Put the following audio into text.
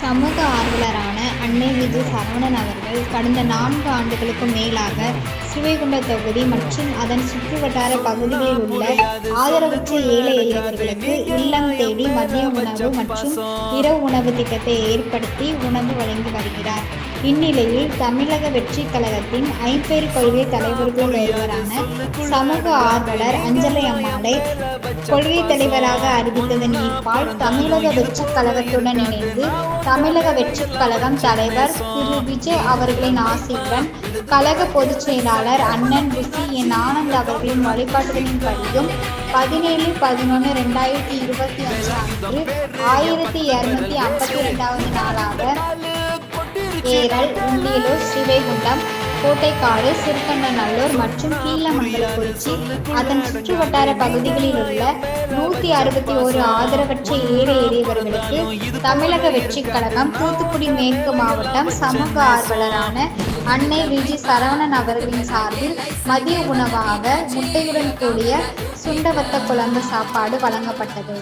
சமூக ஆர்வலரான அன்னை விஜய் சரவணன் அவர்கள் கடந்த நான்கு ஆண்டுகளுக்கு மேலாக சிவைகுண்ட தொகுதி மற்றும் அதன் சுற்றுவட்டார பகுதிகளில் உள்ள ஆதரவற்ற ஏழை எளியவர்களுக்கு இல்லம் தேடி மதிய உணவு மற்றும் இரவு உணவு திட்டத்தை ஏற்படுத்தி உணவு வழங்கி வருகிறார். இந்நிலையில் தமிழக வெற்றி கழகத்தின் ஐம்பேர் கொள்கை தலைவர்கள் ஒருவரான சமூக ஆர்வலர் அஞ்சலை அம்மாளை கொள்கை தலைவராக அறிவித்ததன் ஈர்ப்பால் தமிழக வெற்றி கழகத்துடன் இணைந்து தமிழக வெற்றி கழகம் தலைவர் திரு. விஜய் அவர்களின் ஆசையுடன் கழக பொதுச் செயலாளர் அண்ணன் ரிஷி என் ஆனந்த் அவர்களின் வழிகாட்டுதலின்படியும் பதினேழு பதினொன்று ரெண்டாயிரத்தி இருபத்தி அஞ்சு அன்று ஆயிரத்தி இரநூத்தி ஐம்பத்தி ரெண்டாவது நாளாக ஏரல் உண்டியலூர் ஸ்ரீவைகுண்டம் கோட்டைக்காடு சிறுகண்டநல்லூர் மற்றும் கீழமங்கலக்குறிச்சி. அதன் சுற்றுவட்டார பகுதிகளில் உள்ள நூற்றி அறுபத்தி ஓரு ஆதரவற்ற ஏழை எளியவர்களுக்கு தமிழக வெற்றிக் கழகம் தூத்துக்குடி மேற்கு மாவட்டம் சமூக ஆர்வலரான அன்னை விஜி சரவணன் அவர்களின் சார்பில் மதிய உணவாக முட்டையுடன் கூடிய சுண்டவத்த குழம்பு சாப்பாடு வழங்கப்பட்டது.